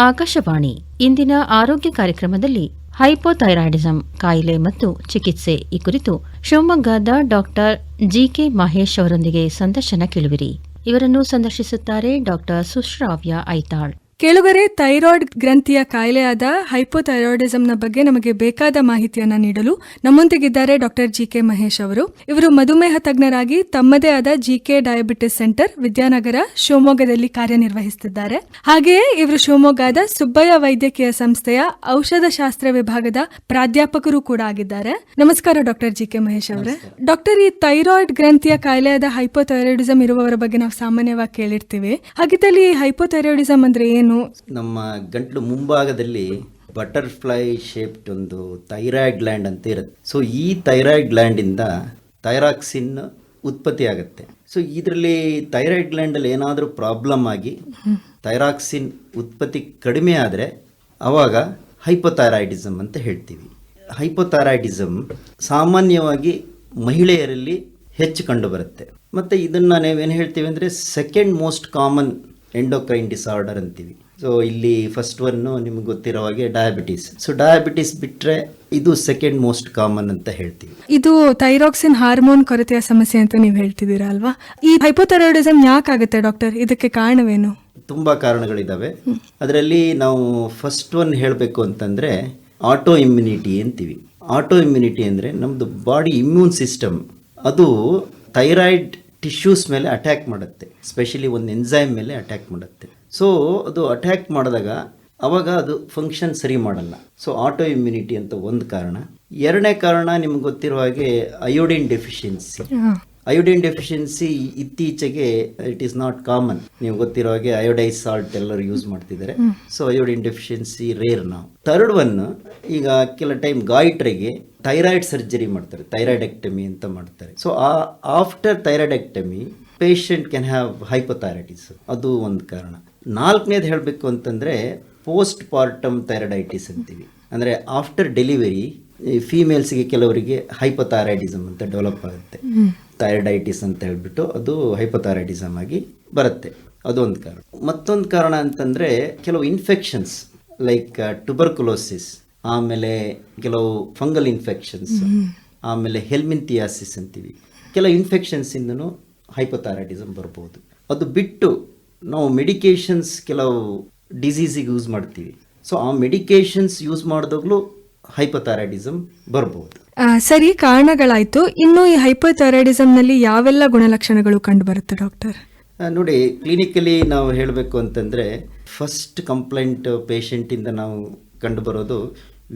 ಆಕಾಶವಾಣಿ ಇಂದಿನ ಆರೋಗ್ಯ ಕಾರ್ಯಕ್ರಮದಲ್ಲಿ ಹೈಪೋಥೈರಾಯ್ಡಿಸಂ ಕಾಯಿಲೆ ಮತ್ತು ಚಿಕಿತ್ಸೆ ಈ ಕುರಿತು ಶಿವಮೊಗ್ಗದ ಡಾಕ್ಟರ್ ಜಿಕೆ ಮಹೇಶ್ ಅವರೊಂದಿಗೆ ಸಂದರ್ಶನ ಕೇಳುವಿರಿ. ಇವರನ್ನು ಸಂದರ್ಶಿಸುತ್ತಾರೆ ಡಾಕ್ಟರ್ ಸುಶ್ರಾವ್ಯ ಐತಾಳ್. ಕೆಳಗರೆ ಥೈರಾಯ್ಡ್ ಗ್ರಂಥಿಯ ಕಾಯಿಲೆಯಾದ ಹೈಪೋಥೈರಾಯ್ಡಿಸಂನ ಬಗ್ಗೆ ನಮಗೆ ಬೇಕಾದ ಮಾಹಿತಿಯನ್ನು ನೀಡಲು ನಮ್ಮೊಂದಿಗಿದ್ದಾರೆ ಡಾಕ್ಟರ್ ಜಿ ಕೆ ಮಹೇಶ್ ಅವರು. ಇವರು ಮಧುಮೇಹ ತಜ್ಞರಾಗಿ ತಮ್ಮದೇ ಆದ G K diabetes centre Vidyanagar ಶಿವಮೊಗ್ಗದಲ್ಲಿ ಕಾರ್ಯನಿರ್ವಹಿಸುತ್ತಿದ್ದಾರೆ. ಹಾಗೆಯೇ ಇವರು ಶಿವಮೊಗ್ಗದ ಸುಬ್ಬಯ್ಯ ವೈದ್ಯಕೀಯ ಸಂಸ್ಥೆಯ ಔಷಧ ಶಾಸ್ತ್ರ ವಿಭಾಗದ ಪ್ರಾಧ್ಯಾಪಕರು ಕೂಡ ಆಗಿದ್ದಾರೆ. ನಮಸ್ಕಾರ ಡಾಕ್ಟರ್ ಜಿ ಕೆ ಮಹೇಶ್ ಅವರೇ. ಡಾಕ್ಟರ್ ಈ ಥೈರಾಯ್ಡ್ ಗ್ರಂಥಿಯ ಕಾಯಿಲೆಯಾದ ಹೈಪೋಥೈರಾಯ್ಡಿಸಂ ಇರುವವರ ಬಗ್ಗೆ ನಾವು ಸಾಮಾನ್ಯವಾಗಿ ಕೇಳಿರ್ತೀವಿ. ಹಾಗಿದ್ದಲ್ಲಿ ಹೈಪೋಥೈರಾಯ್ಡಿಸಂ ಅಂದ್ರೆ ಏನು? ನಮ್ಮ ಗಂಟಲು ಮುಂಭಾಗದಲ್ಲಿ ಬಟರ್ಫ್ಲೈ ಶೇಪ್ಡ್ ಒಂದು ಥೈರಾಯ್ಡ್ ಗ್ಲ್ಯಾಂಡ್ ಅಂತ ಇರುತ್ತೆ. ಸೊ ಈ ಥೈರಾಯ್ಡ್ ಗ್ಲ್ಯಾಂಡಿಂದ ಥೈರಾಕ್ಸಿನ್ ಉತ್ಪತ್ತಿ ಆಗುತ್ತೆ ಸೊ ಇದರಲ್ಲಿ ಥೈರಾಯ್ಡ್ ಗ್ಲ್ಯಾಂಡಲ್ಲಿ ಏನಾದರೂ ಪ್ರಾಬ್ಲಮ್ ಆಗಿ ಥೈರಾಕ್ಸಿನ್ ಉತ್ಪತ್ತಿ ಕಡಿಮೆ ಆದರೆ ಆವಾಗ ಹೈಪೋಥೈರಾಯ್ಡಿಸಮ್ ಅಂತ ಹೇಳ್ತೀವಿ. ಹೈಪೋಥೈರಾಯ್ಡಿಸಮ್ ಸಾಮಾನ್ಯವಾಗಿ ಮಹಿಳೆಯರಲ್ಲಿ ಹೆಚ್ಚು ಕಂಡುಬರುತ್ತೆ. ಮತ್ತು ಇದನ್ನು ನಾವೇನು ಹೇಳ್ತೀವಿ ಅಂದರೆ second most common endocrine disorder ಅಂತೀವಿ. ಸೊ ಇಲ್ಲಿ ಫಸ್ಟ್ ಒನ್ನು ನಿಮ್ಗೆ ಗೊತ್ತಿರೋ ಹಾಗೆ ಡಯಾಬಿಟೀಸ್ ಸೊ ಡಯಾಬಿಟೀಸ್ ಬಿಟ್ಟರೆ ಇದು ಸೆಕೆಂಡ್ ಮೋಸ್ಟ್ ಕಾಮನ್ ಅಂತ ಹೇಳ್ತೀವಿ. ಇದು ಥೈರಾಕ್ಸಿನ್ ಹಾರ್ಮೋನ್ ಕೊರತೆಯ ಸಮಸ್ಯೆ ಅಂತ ನೀವು ಹೇಳ್ತಿದ್ದೀರಾ ಅಲ್ವಾ? ಈ ಹೈಪೋಥೈರಾಯ್ಡಿಸಮ್ ಯಾಕಾಗುತ್ತೆ ಡಾಕ್ಟರ್ ಇದಕ್ಕೆ ಕಾರಣವೇನು? ತುಂಬ ಕಾರಣಗಳಿದ್ದಾವೆ ಅದರಲ್ಲಿ ನಾವು ಫಸ್ಟ್ ಒನ್ ಹೇಳಬೇಕು ಅಂತಂದರೆ ಆಟೋ ಇಮ್ಯುನಿಟಿ ಅಂತೀವಿ. ಆಟೋ ಇಮ್ಯುನಿಟಿ ಅಂದರೆ ನಮ್ಮದು ಬಾಡಿ ಇಮ್ಯೂನ್ ಸಿಸ್ಟಮ್ ಅದು ಥೈರಾಯ್ಡ್ ಟಿಶ್ಯೂಸ್ ಮೇಲೆ ಅಟ್ಯಾಕ್ ಮಾಡುತ್ತೆ. ಸ್ಪೆಷಲಿ ಒಂದು ಎನ್ಸೈಮ್ ಮೇಲೆ ಅಟ್ಯಾಕ್ ಮಾಡುತ್ತೆ. ಸೊ ಅದು ಅಟ್ಯಾಕ್ ಮಾಡಿದಾಗ ಅವಾಗ ಅದು ಫಂಕ್ಷನ್ ಸರಿ ಮಾಡಲ್ಲ. ಸೊ ಆಟೋ ಇಮ್ಯುನಿಟಿ ಅಂತ ಒಂದು ಕಾರಣ. ಎರಡನೇ ಕಾರಣ ನಿಮ್ಗೆ ಗೊತ್ತಿರೋ ಹಾಗೆ ಅಯೋಡಿನ್ ಡೆಫಿಷಿಯನ್ಸಿ ಅಯೋಡಿನ್ ಡೆಫಿಷಿಯನ್ಸಿ ಇತ್ತೀಚೆಗೆ ಇಟ್ ಈಸ್ ನಾಟ್ ಕಾಮನ್ ನೀವು ಗೊತ್ತಿರೋ ಹಾಗೆ ಅಯೋಡೈಸ್ ಸಾಲ್ಟ್ ಎಲ್ಲರೂ ಯೂಸ್ ಮಾಡ್ತಿದ್ದಾರೆ. ಸೊ ಅಯೋಡಿನ್ ಡೆಫಿಷಿಯನ್ಸಿ ರೇರ್ ನಾವು ಥರ್ಡ್ ಒನ್ ಈಗ ಕೆಲ ಟೈಮ್ ಗಾಯಿಟ್ರಿಗೆ ಥೈರಾಯ್ಡ್ ಸರ್ಜರಿ ಮಾಡ್ತಾರೆ. ಥೈರಾಯ್ಡೆಕ್ಟಮಿ ಅಂತ ಮಾಡ್ತಾರೆ. ಸೊ ಆ after thyroidectomy patient can have hypothyroidism ಅದು ಒಂದು ಕಾರಣ. ನಾಲ್ಕನೇದು ಹೇಳಬೇಕು ಅಂತಂದರೆ ಪೋಸ್ಟ್ ಪಾರ್ಟಮ್ ಥೈರಾಯ್ಡೈಟಿಸ್ ಅಂತೀವಿ. ಅಂದರೆ ಆಫ್ಟರ್ ಡೆಲಿವರಿ ಫೀಮೇಲ್ಸ್ಗೆ ಕೆಲವರಿಗೆ ಹೈಪೋಥೈರಾಯ್ಡಿಸಮ್ ಅಂತ ಡೆವಲಪ್ ಆಗುತ್ತೆ. ಥೈರಾಯ್ಡೈಟಿಸ್ ಅಂತ ಹೇಳಿಬಿಟ್ಟು ಅದು ಹೈಪೋಥೈರಾಯ್ಡಿಸಮ್ ಆಗಿ ಬರುತ್ತೆ. ಅದೊಂದು ಕಾರಣ. ಮತ್ತೊಂದು ಕಾರಣ ಅಂತಂದರೆ ಕೆಲವು ಇನ್ಫೆಕ್ಷನ್ಸ್ ಲೈಕ್ ಟುಬರ್ಕುಲೋಸಿಸ್ ಆಮೇಲೆ ಕೆಲವು ಫಂಗಲ್ ಇನ್ಫೆಕ್ಷನ್ಸ್ ಆಮೇಲೆ ಹೆಲ್ಮಿಂತಿಯಾಸಿಸ್ ಅಂತೀವಿ. ಕೆಲವು ಇನ್ಫೆಕ್ಷನ್ಸಿಂದನೂ ಹೈಪೋಥೈರಾಯ್ಡಿಸಮ್ ಬರ್ಬೋದು. ಅದು ಬಿಟ್ಟು ನಾವು ಮೆಡಿಕೇಷನ್ಸ್ ಕೆಲವು ಡಿಸೀಸಿಗೆ ಯೂಸ್ ಮಾಡ್ತೀವಿ. ಸೊ ಆ ಮೆಡಿಕೇಷನ್ಸ್ ಯೂಸ್ ಮಾಡಿದಾಗಲೂ ಹೈಪೋಥೈರಾಯ್ಡಿಸಮ್ ಬರ್ಬೋದು. ಸರಿ ಕಾರಣಗಳಾಯ್ತು. ಇನ್ನು ಈ ಹೈಪೋಥೈರಾಯ್ಡಿಸಂನಲ್ಲಿ ಯಾವೆಲ್ಲ ಗುಣಲಕ್ಷಣಗಳು ಕಂಡು ಬರುತ್ತೆ ಡಾಕ್ಟರ್ ನೋಡಿ ಕ್ಲಿನಿಕಲಿ ನಾವು ಹೇಳಬೇಕು ಅಂತಂದರೆ ಫಸ್ಟ್ ಕಂಪ್ಲೇಂಟ್ ಪೇಷಂಟಿಂದ ನಾವು ಕಂಡುಬರೋದು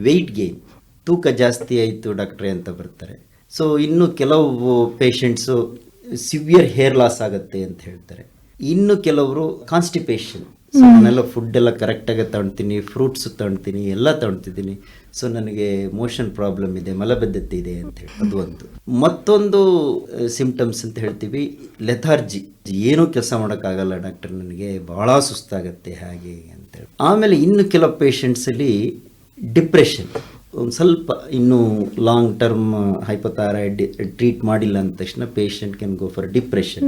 ವೆಯ್ಟ್ ಗೇನ್ ತೂಕ ಜಾಸ್ತಿ ಆಯಿತು ಡಾಕ್ಟ್ರೆ ಅಂತ ಬರ್ತಾರೆ. ಸೊ ಇನ್ನು ಕೆಲವು ಪೇಷಂಟ್ಸು ಸಿವಿಯರ್ ಹೇರ್ ಲಾಸ್ ಆಗುತ್ತೆ ಅಂತ ಹೇಳ್ತಾರೆ. ಇನ್ನು ಕೆಲವರು ಕಾನ್ಸ್ಟಿಪೇಷನ್ ಸೊ ನಾನೆಲ್ಲ ಫುಡ್ ಎಲ್ಲ ಕರೆಕ್ಟಾಗಿ ತಗೊಳ್ತೀನಿ ಫ್ರೂಟ್ಸ್ ತಗೊಳ್ತೀನಿ ಎಲ್ಲ ತಗೊಳ್ತಿದ್ದೀನಿ ಸೊ ನನಗೆ ಮೋಷನ್ ಪ್ರಾಬ್ಲಮ್ ಇದೆ ಮಲಬದ್ಧತೆ ಇದೆ ಅಂತ ಹೇಳಿ ಅದು ಒಂದು. ಮತ್ತೊಂದು ಸಿಂಪ್ಟಮ್ಸ್ ಅಂತ ಹೇಳ್ತೀವಿ ಲೆಥಾರ್ಜಿ ಏನೂ ಕೆಲಸ ಮಾಡೋಕ್ಕಾಗಲ್ಲ ಡಾಕ್ಟರ್ ನನಗೆ ಭಾಳ ಸುಸ್ತಾಗತ್ತೆ ಹಾಗೆ ಅಂತ ಅಂತೇಳಿ ಆಮೇಲೆ ಇನ್ನು ಕೆಲವು ಪೇಷಂಟ್ಸಲ್ಲಿ ಡಿಪ್ರೆಷನ್ ಒಂದು ಸ್ವಲ್ಪ ಇನ್ನೂ ಲಾಂಗ್ ಟರ್ಮ್ ಹೈಪೋಥೈರಾಯ್ಡ್ ಟ್ರೀಟ್ ಮಾಡಿಲ್ಲ ಅಂದ ತಕ್ಷಣ patient can go for depression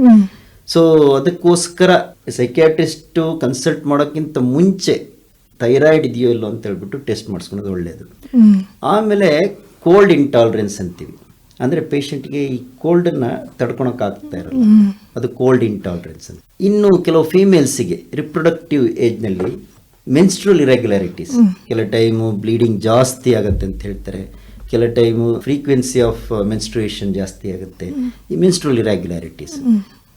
so ಅದಕ್ಕೋಸ್ಕರ ಸೈಕ್ಯಾಟ್ರಿಸ್ಟು ಕನ್ಸಲ್ಟ್ ಮಾಡೋಕ್ಕಿಂತ ಮುಂಚೆ ಥೈರಾಯ್ಡ್ ಇದೆಯೋ ಇಲ್ಲೋ ಅಂತ ಹೇಳ್ಬಿಟ್ಟು ಟೆಸ್ಟ್ ಮಾಡಿಸ್ಕೊಳೋದು ಒಳ್ಳೆಯದು ಆಮೇಲೆ ಕೋಲ್ಡ್ ಇಂಟಾಲರೆನ್ಸ್ ಅಂತೀವಿ. ಅಂದರೆ ಪೇಷಂಟ್ಗೆ ಈ ಕೋಲ್ಡನ್ನು ತಡ್ಕೊಳಕ್ಕಾಗ್ತಾ ಇರಲ್ಲ. ಅದು ಕೋಲ್ಡ್ ಇಂಟಾಲರೆನ್ಸ್ ಅಂತ. ಇನ್ನು ಕೆಲವು ಫೀಮೇಲ್ಸಿಗೆ ರಿಪ್ರೊಡಕ್ಟಿವ್ ಏಜ್ನಲ್ಲಿ ಮೆನ್ಸ್ಟ್ರಲ್ ಇರೆಗ್ಯುಲಾರಿಟೀಸ್ ಕೆಲ ಟೈಮು ಬ್ಲೀಡಿಂಗ್ ಜಾಸ್ತಿ ಆಗುತ್ತೆ ಅಂತ ಹೇಳ್ತಾರೆ. ಕೆಲ ಟೈಮು ಫ್ರೀಕ್ವೆನ್ಸಿ ಆಫ್ ಮೆನ್ಸ್ಟ್ರೇಷನ್ ಜಾಸ್ತಿ ಆಗುತ್ತೆ. ಈ ಮೆನ್ಸ್ಟ್ರಲ್ ಇರೆಗ್ಯುಲಾರಿಟೀಸ್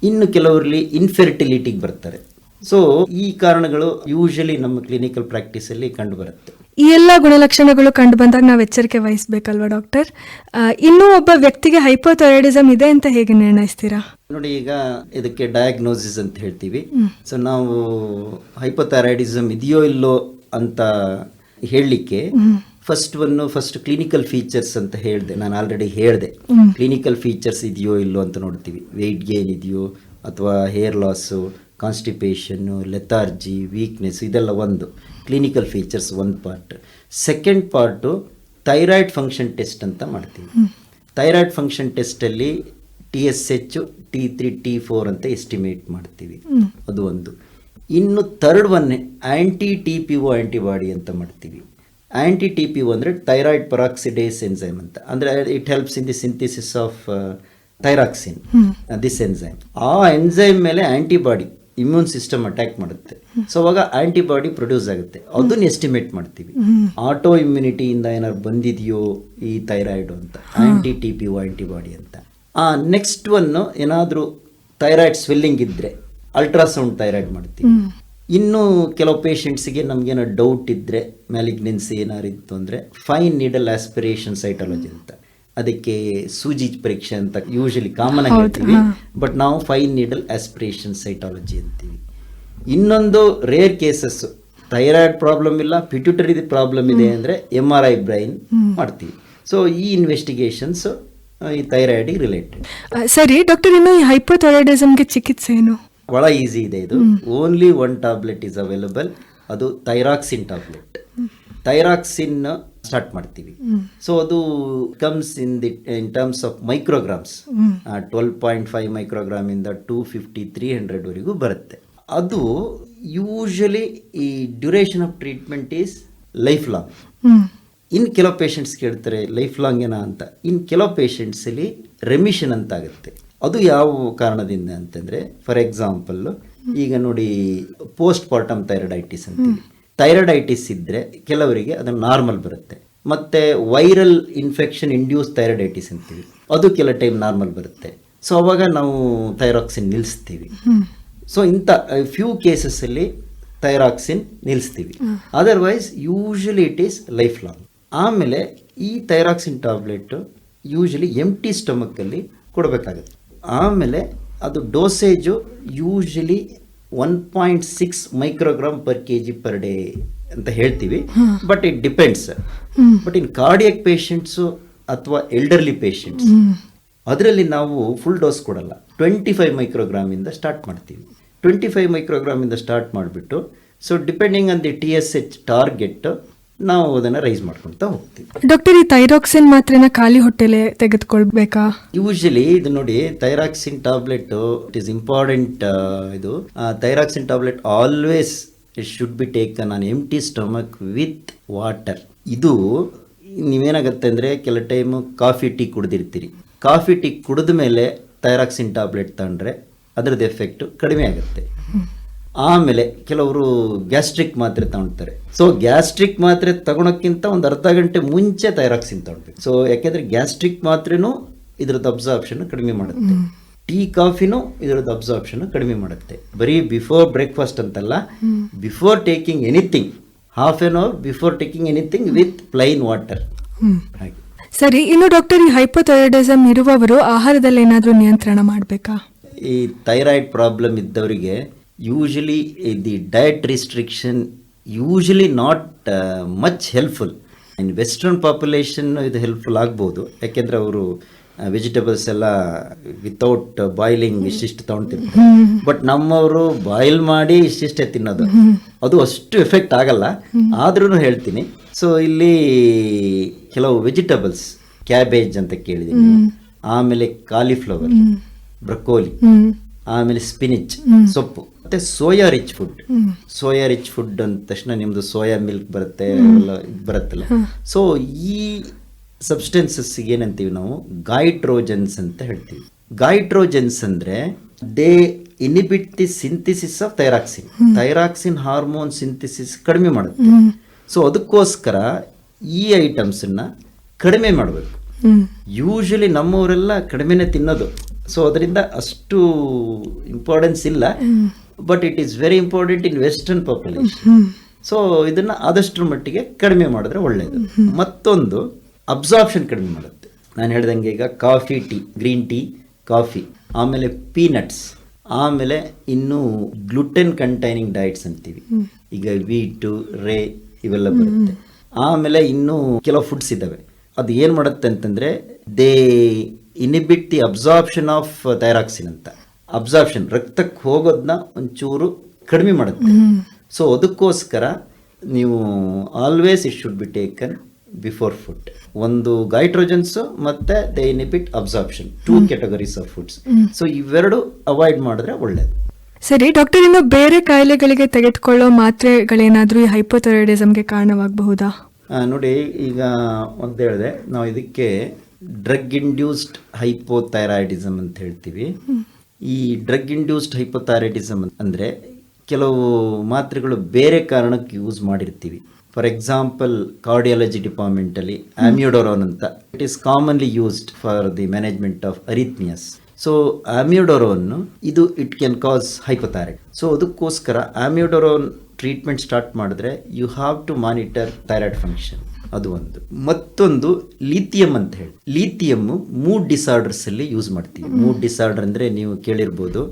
ಇನ್ನು ಕೆಲವರಲ್ಲಿ ಇನ್ಫೆರ್ಟಿಲಿಟಿಗೆ ಬರ್ತಾರೆ. ಸೊ ಈ ಕಾರಣಗಳು ಯೂಶಲಿ ನಮ್ಮ ಕ್ಲಿನಿಕಲ್ ಪ್ರಾಕ್ಟೀಸಲ್ಲಿ ಕಂಡು ಬರುತ್ತೆ ಈ ಎಲ್ಲ ಗುಣಲಕ್ಷಣಗಳು ಕಂಡು ಬಂದಾಗ ನಾವು ಎಚ್ಚರಿಕೆ ವಹಿಸ್ಬೇಕಲ್ವಾ ಡಾಕ್ಟರ್ ಇನ್ನೂ ಒಬ್ಬ ವ್ಯಕ್ತಿಗೆ ಹೈಪೋಥೈರಾಯಿಡಿಸಮ್ ಇದೆ ಅಂತ ಹೇಗೆ ನಿರ್ಣಯಿಸ್ತೀರಾ? ನೋಡಿ ಈಗ ಇದಕ್ಕೆ ಡಯಾಗ್ನೋಸಿಸ್ ಅಂತ ಹೇಳ್ತೀವಿ. ಸೊ ನಾವು ಹೈಪೋಥೈರಾಯ್ಡಿಸಮ್ ಇದೆಯೋ ಇಲ್ಲೋ ಅಂತ ಹೇಳಲಿಕ್ಕೆ first one first clinical features ಅಂತ ಹೇಳಿದೆ. ನಾನು ಆಲ್ರೆಡಿ ಹೇಳಿದೆ. ಕ್ಲಿನಿಕಲ್ ಫೀಚರ್ಸ್ ಇದೆಯೋ ಇಲ್ಲೋ ಅಂತ ನೋಡ್ತೀವಿ. ವೆಯ್ಟ್ ಗೇನ್ ಇದೆಯೋ ಅಥವಾ hair loss constipation lethargy weakness ಇದೆಲ್ಲ ಒಂದು. ಕ್ಲಿನಿಕಲ್ ಫೀಚರ್ಸ್ ಒಂದು part second part thyroid function test ಅಂತ ಮಾಡ್ತೀವಿ. Thyroid function ಟೆಸ್ಟಲ್ಲಿ T S H T three T four ಅಂತ ಎಸ್ಟಿಮೇಟ್ ಮಾಡ್ತೀವಿ. ಅದು ಒಂದು. ಇನ್ನು third one anti T P O antibody ಅಂತ ಮಾಡ್ತೀವಿ. ಆ್ಯಂಟಿ ಟಿ ಪಿ ಒ ಅಂದರೆ ಥೈರಾಯ್ಡ್ ಪರಾಕ್ಸಿಡೇಸ್ ಎನ್ಸೈಮ್ ಅಂತ. ಅಂದರೆ it helps in the synthesis of thyroxine this enzyme ಆ ಎನ್ಸೈಮ್ ಮೇಲೆ ಆ್ಯಂಟಿಬಾಡಿ ಇಮ್ಯೂನ್ ಸಿಸ್ಟಮ್ ಅಟ್ಯಾಕ್ ಮಾಡುತ್ತೆ. ಸೊ ಅವಾಗ ಆಂಟಿಬಾಡಿ ಪ್ರೊಡ್ಯೂಸ್ ಆಗುತ್ತೆ. ಅದನ್ನ ಎಸ್ಟಿಮೇಟ್ ಮಾಡ್ತೀವಿ. ಆಟೋ ಇಮ್ಯುನಿಟಿಯಿಂದ ಏನಾದ್ರು ಬಂದಿದೆಯೋ ಈ ಥೈರಾಯ್ಡ್ ಅಂತ. Anti T P O antibody ಅಂತ. ಆ ನೆಕ್ಸ್ಟ್ ಒನ್ ಏನಾದರೂ ಥೈರಾಯ್ಡ್ ಸ್ವೆಲ್ಲಿಂಗ್ ಇದ್ದರೆ ಅಲ್ಟ್ರಾಸೌಂಡ್ ಥೈರಾಯ್ಡ್ ಮಾಡ್ತೀವಿ. ಇನ್ನು ಕೆಲವು ಪೇಷಂಟ್ಸ್ಗೆ ನಮಗೇನೋ ಡೌಟ್ ಇದ್ದರೆ ಮ್ಯಾಲಿಗ್ನೆನ್ಸಿ ಏನಾರಿತ್ತು ಅಂದರೆ ಫೈನ್ ನೀಡಲ್ ಆಸ್ಪಿರೇಷನ್ ಸೈಟಾಲಜಿ ಅಂತ. ಅದಕ್ಕೆ ಸೂಜಿ ಪರೀಕ್ಷೆ ಅಂತ ಯೂಶಲಿ ಕಾಮನ್ ಆಗಿ ಹೇಳ್ತೀವಿ. ಬಟ್ ನಾವು ಫೈನ್ ನೀಡಲ್ ಆಸ್ಪಿರೇಷನ್ ಸೈಟಾಲಜಿ ಅಂತೀವಿ. ಇನ್ನೊಂದು ರೇರ್ ಕೇಸಸ್ಸು ಥೈರಾಯ್ಡ್ ಪ್ರಾಬ್ಲಮ್ ಇಲ್ಲ ಪಿಟ್ಯೂಟರಿ ಪ್ರಾಬ್ಲಮ್ ಇದೆ ಅಂದರೆ ಎಂ ಆರ್ ಐ ಬ್ರೈನ್ ಮಾಡ್ತೀವಿ. ಸೊ ಈ ಇನ್ವೆಸ್ಟಿಗೇಷನ್ಸ್ ಈ ಥೈರಾಯ್ಡಿಗೆ ರಿಲೇಟೆಡ್ ಸರಿ ಡಾಕ್ಟರ್ ಇನ್ನು ಈ ಹೈಪೋಥೈರಾಯ್ಡಿಸಮ್ಗೆ ಚಿಕಿತ್ಸೆ ಏನು? ಬಹಳ ಈಸಿ ಇದೆ ಇದು. Only one tablet is available ಅದು ಥೈರಾಕ್ಸಿನ್ ಟ್ಯಾಬ್ಲೆಟ್ ಥೈರಾಕ್ಸಿನ್ ಸ್ಟಾರ್ಟ್ ಮಾಡ್ತೀವಿ. ಸೊ ಅದು comes in the in terms of micrograms twelve point five microgram ಇಂದ ಟೂ ಫಿಫ್ಟಿ ತ್ರೀ ಹಂಡ್ರೆಡ್ ವರೆಗೂ ಬರುತ್ತೆ. ಅದು ಯೂಶಲಿ ಈ duration of treatment is lifelong in ಕೆಲವು patients ಕೇಳ್ತಾರೆ ಲೈಫ್ ಲಾಂಗ್ ಏನ? ಅಂತ. ಇನ್ ಕೆಲವು ಪೇಷಂಟ್ಸಲ್ಲಿ ರೆಮಿಷನ್ ಅಂತ ಆಗುತ್ತೆ. ಅದು ಯಾವ ಕಾರಣದಿಂದ ಅಂತಂದ್ರೆ ಫಾರ್ ಎಕ್ಸಾಂಪಲ್ ಈಗ ನೋಡಿ ಪೋಸ್ಟ್ ಪಾರ್ಟಮ್ ಥೈರಡೈಟಿಸ್ ಅಂತ ಥೈರಾಯ್ಡೈಟಿಸ್ ಇದ್ರೆ ಕೆಲವರಿಗೆ ಅದು ನಾರ್ಮಲ್ ಬರುತ್ತೆ. ಮತ್ತೆ ವೈರಲ್ ಇನ್ಫೆಕ್ಷನ್ ಇಂಡ್ಯೂಸ್ ಥೈರಡೈಟಿಸ್ ಅಂತೀವಿ. ಅದು ಕೆಲ ಟೈಮ್ ನಾರ್ಮಲ್ ಬರುತ್ತೆ. ಸೊ ಅವಾಗ ನಾವು ಥೈರಾಕ್ಸಿನ್ ನಿಲ್ಲಿಸ್ತೀವಿ ಸೊ ಇಂಥ ಫ್ಯೂ ಕೇಸಸ್ಸಲ್ಲಿ thyroxine ನಿಲ್ಲಿಸ್ತೀವಿ otherwise usually it is lifelong ಆಮೇಲೆ ಈ thyroxine tablet usually empty ಸ್ಟಮಕ್ಕಲ್ಲಿ ಕೊಡಬೇಕಾಗುತ್ತೆ. ಆಮೇಲೆ ಅದು dosage usually one point six microgram per K G per day ಅಂತ ಹೇಳ್ತೀವಿ. But it depends. But in cardiac patients ಅಥವಾ ಎಲ್ಡರ್ಲಿ ಪೇಷಂಟ್ಸ್ ಅದರಲ್ಲಿ ನಾವು ಫುಲ್ ಡೋಸ್ ಕೊಡಲ್ಲ. ಟ್ವೆಂಟಿ ಫೈವ್ ಮೈಕ್ರೋಗ್ರಾಮಿಂದ ಸ್ಟಾರ್ಟ್ ಮಾಡ್ತೀವಿ. ಟ್ವೆಂಟಿ ಫೈವ್ ಮೈಕ್ರೋಗ್ರಾಮಿಂದ ಸ್ಟಾರ್ಟ್ ಮಾಡಿಬಿಟ್ಟು so depending on the T S H target ನಾವು ಅದನ್ನು ರೈಸ್ ಮಾಡ್ಕೊಳ್ತಾ ಹೋಗ್ತೀವಿ. ಡಾಕ್ಟರ್ ಈ ಥೈರಾಕ್ಸಿನ್ ಮಾತ್ರೆನ ಖಾಲಿ ಹೊಟ್ಟೆಲೆ ತೆಗೆದುಕೊಳ್ಬೇಕಾ? ಯೂಶಲಿ ಇದು ನೋಡಿ thyroxine tablet it is important ಇದು. Thyroxine tablet always it should be take ನಾನು empty stomach with water ಇದು ನೀವೇನಾಗತ್ತೆ ಅಂದರೆ ಕೆಲ ಟೈಮು ಕಾಫಿ ಟೀ ಕುಡ್ದಿರ್ತೀರಿ. ಕಾಫಿ ಟೀ ಕುಡಿದ ಮೇಲೆ ಥೈರಾಕ್ಸಿನ್ ಟ್ಯಾಬ್ಲೆಟ್ ತಗೊಂಡ್ರೆ ಅದರದ್ದು ಎಫೆಕ್ಟು ಕಡಿಮೆ ಆಗುತ್ತೆ. ಆಮೇಲೆ ಕೆಲವರು ಗ್ಯಾಸ್ಟ್ರಿಕ್ ಮಾತ್ರೆ ತಗೊಳ್ತಾರೆ ಸೊ ಗ್ಯಾಸ್ಟ್ರಿಕ್ ಮಾತ್ರೆ ತಗೊಳಕ್ಕಿಂತ ಒಂದು ಅರ್ಧ ಗಂಟೆ ಮುಂಚೆ ಥೈರಾಕ್ಸಿನ್ ತಗೊಳ್ಬೇಕು ಸೊ ಯಾಕೆಂದ್ರೆ ಗ್ಯಾಸ್ಟ್ರಿಕ್ ಮಾತ್ರೆನೂ ಇದ್ರದ್ದು ಅಬ್ಸಾರ್ಪ್ಷನ್ ಕಡಿಮೆ ಮಾಡುತ್ತೆ. ಟೀ ಕಾಫಿನೂ ಇದ್ರದ್ದು ಅಬ್ಸಾರ್ಪ್ಷನ್ ಕಡಿಮೆ ಮಾಡುತ್ತೆ. ಬರೀ ಬಿಫೋರ್ ಬ್ರೇಕ್ಫಾಸ್ಟ್ ಅಂತಲ್ಲ before taking anything half an hour before taking anything with plain water ಹಾಗೆ. ಸರಿ ಇನ್ನು ಡಾಕ್ಟರ್ ಈ ಹೈಪೋಥೈರಾಯ್ಡಿಸಮ್ ಇರುವವರು ಆಹಾರದಲ್ಲಿ ಏನಾದರೂ ನಿಯಂತ್ರಣ ಮಾಡಬೇಕಾ? ಈ ಥೈರಾಯ್ಡ್ ಪ್ರಾಬ್ಲಮ್ ಇದ್ದವರಿಗೆ usually the diet restriction usually not much helpful in western population ಇದು ಹೆಲ್ಪ್ಫುಲ್ ಆಗ್ಬೋದು. ಯಾಕೆಂದರೆ ಅವರು ವೆಜಿಟೇಬಲ್ಸ್ ಎಲ್ಲ ವಿತೌಟ್ ಬಾಯ್ಲಿಂಗ್ ಇಷ್ಟಿಷ್ಟು ತೊಗೊಳ್ತಿರ್ತಾರೆ ಬಟ್ ನಮ್ಮವರು ಬಾಯ್ಲ್ ಮಾಡಿ ಇಷ್ಟಿಷ್ಟೇ ತಿನ್ನೋದು. ಅದು ಅಷ್ಟು ಎಫೆಕ್ಟ್ ಆಗಲ್ಲ. ಆದ್ರೂ ಹೇಳ್ತೀನಿ. ಸೊ ಇಲ್ಲಿ ಕೆಲವು ವೆಜಿಟೇಬಲ್ಸ್ ಕ್ಯಾಬೇಜ್ ಅಂತ ಕೇಳಿದ್ದೀನಿ ಆಮೇಲೆ ಕಾಲಿಫ್ಲವರ್ ಬ್ರಕೋಲಿ ಆಮೇಲೆ ಸ್ಪಿನಿಚ್ ಸೊಪ್ಪು. ಮತ್ತೆ soya rich food soya rich food ಅಂದ ತಕ್ಷಣ ನಿಮ್ದು ಸೋಯಾ ಮಿಲ್ಕ್ ಬರುತ್ತೆ ಬರುತ್ತಲ್ಲ. ಸೊ ಈ ಸಬ್ಸ್ಟೆನ್ಸಸ್ ಏನಂತೀವಿ ನಾವು? ಗೈಟ್ರೋಜನ್ಸ್ ಅಂತ ಹೇಳ್ತೀವಿ. ಗೈಟ್ರೋಜನ್ಸ್ ಅಂದ್ರೆ they inhibit the synthesis of thyroxine. Thyroxine hormone synthesis ಕಡಿಮೆ ಮಾಡುತ್ತೆ. ಸೊ ಅದಕ್ಕೋಸ್ಕರ ಈ ಐಟಮ್ಸನ್ನ ಕಡಿಮೆ ಮಾಡಬೇಕು. ಯೂಶಲಿ ನಮ್ಮವರೆಲ್ಲ ಕಡಿಮೆನೆ ತಿನ್ನೋದು. ಸೊ ಅದರಿಂದ ಅಷ್ಟು ಇಂಪಾರ್ಟೆನ್ಸ್ ಇಲ್ಲ. But it is very important in western population so ಇದನ್ನು ಆದಷ್ಟರ ಮಟ್ಟಿಗೆ ಕಡಿಮೆ ಮಾಡಿದ್ರೆ ಒಳ್ಳೆಯದು ಮತ್ತೊಂದು ಅಬ್ಸಾರ್ಪ್ಷನ್ ಕಡಿಮೆ ಮಾಡುತ್ತೆ. ನಾನು ಹೇಳ್ದಂಗೆ ಈಗ coffee tea green tea coffee ಆಮೇಲೆ ಪೀನಟ್ಸ್ ಆಮೇಲೆ ಇನ್ನು ಗ್ಲುಟೆನ್ ಕಂಟೈನಿಂಗ್ ಡಯಟ್ಸ್ ಅಂತೀವಿ. ಈಗ ವೀಟು ರೇ ಇವೆಲ್ಲ ಬರುತ್ತೆ. ಆಮೇಲೆ ಇನ್ನೂ ಕೆಲವು ಫುಡ್ಸ್ ಇದ್ದಾವೆ. ಅದು ಏನು ಮಾಡುತ್ತೆ ಅಂತಂದರೆ they inhibit the absorption of thyroxine ಅಂತ. ಅಬ್ಸಾರ್ಪ್ಷನ್ ರಕ್ತಕ್ಕೆ ಹೋಗೋದನ್ನ ಒಂಚೂರು ಕಡಿಮೆ ಮಾಡುತ್ತೆ. ಸೊ ಅದಕ್ಕೋಸ್ಕರ ನೀವು always it should be taken before food ಒಂದು ಗೈಟ್ರೋಜನ್ಸ್ ಮತ್ತೆ they inhibit absorption two categories of foods so ಇವೆರಡು ಅವಾಯ್ಡ್ ಮಾಡಿದ್ರೆ ಒಳ್ಳೇದು. ಸರಿ ಡಾಕ್ಟರ್ ಇನ್ನು ಬೇರೆ ಕಾಯಿಲೆಗಳಿಗೆ ತೆಗೆದುಕೊಳ್ಳೋ ಮಾತ್ರೆಗಳೇನಾದರೂ ಈ ಹೈಪೋಥೈರಾಯ್ಡಿಸಮ್ಗೆ ಕಾರಣವಾಗಬಹುದಾ? ನೋಡಿ ಈಗ ಒಂದು ಹೇಳಿದೆ ನಾವು ಇದಕ್ಕೆ ಡ್ರಗ್ ಇಂಡ್ಯೂಸ್ಡ್ ಹೈಪೋಥೈರಾಯ್ಡಿಸಮ್ ಅಂತ ಹೇಳ್ತೀವಿ. ಈ ಡ್ರಗ್ ಇಂಡ್ಯೂಸ್ಡ್ ಹೈಪೋಥೈರಾಯ್ಡಿಸಮ್ ಅಂದರೆ ಕೆಲವು ಮಾತ್ರೆಗಳು ಬೇರೆ ಕಾರಣಕ್ಕೆ ಯೂಸ್ ಮಾಡಿರ್ತೀವಿ. ಫಾರ್ ಎಕ್ಸಾಂಪಲ್ ಕಾರ್ಡಿಯಾಲಜಿ ಡಿಪಾರ್ಟ್ಮೆಂಟಲ್ಲಿ ಆಮ್ಯೂಡೋರೋನ್ ಅಂತ. It is commonly used for the management of arrhythmias so amiodarone ಇದು it can cause hypothyroid so ಅದಕ್ಕೋಸ್ಕರ ಆಮ್ಯೂಡೋರೋನ್ ಟ್ರೀಟ್ಮೆಂಟ್ ಸ್ಟಾರ್ಟ್ ಮಾಡಿದ್ರೆ you have to monitor thyroid function ಅದು ಒಂದು. ಮತ್ತೊಂದು ಲಿಥಿಯಂ ಅಂತ ಹೇಳಿ. ಲಿಥಿಯಂ ಮೂಡ್ ಡಿಸಾರ್ಡರ್ಸ್ ಅಲ್ಲಿ ಯೂಸ್ ಮಾಡ್ತೀವಿ. ಮೂಡ್ ಡಿಸಾರ್ಡರ್ ಅಂದ್ರೆ ನೀವು ಕೇಳಿರ್ಬೋದು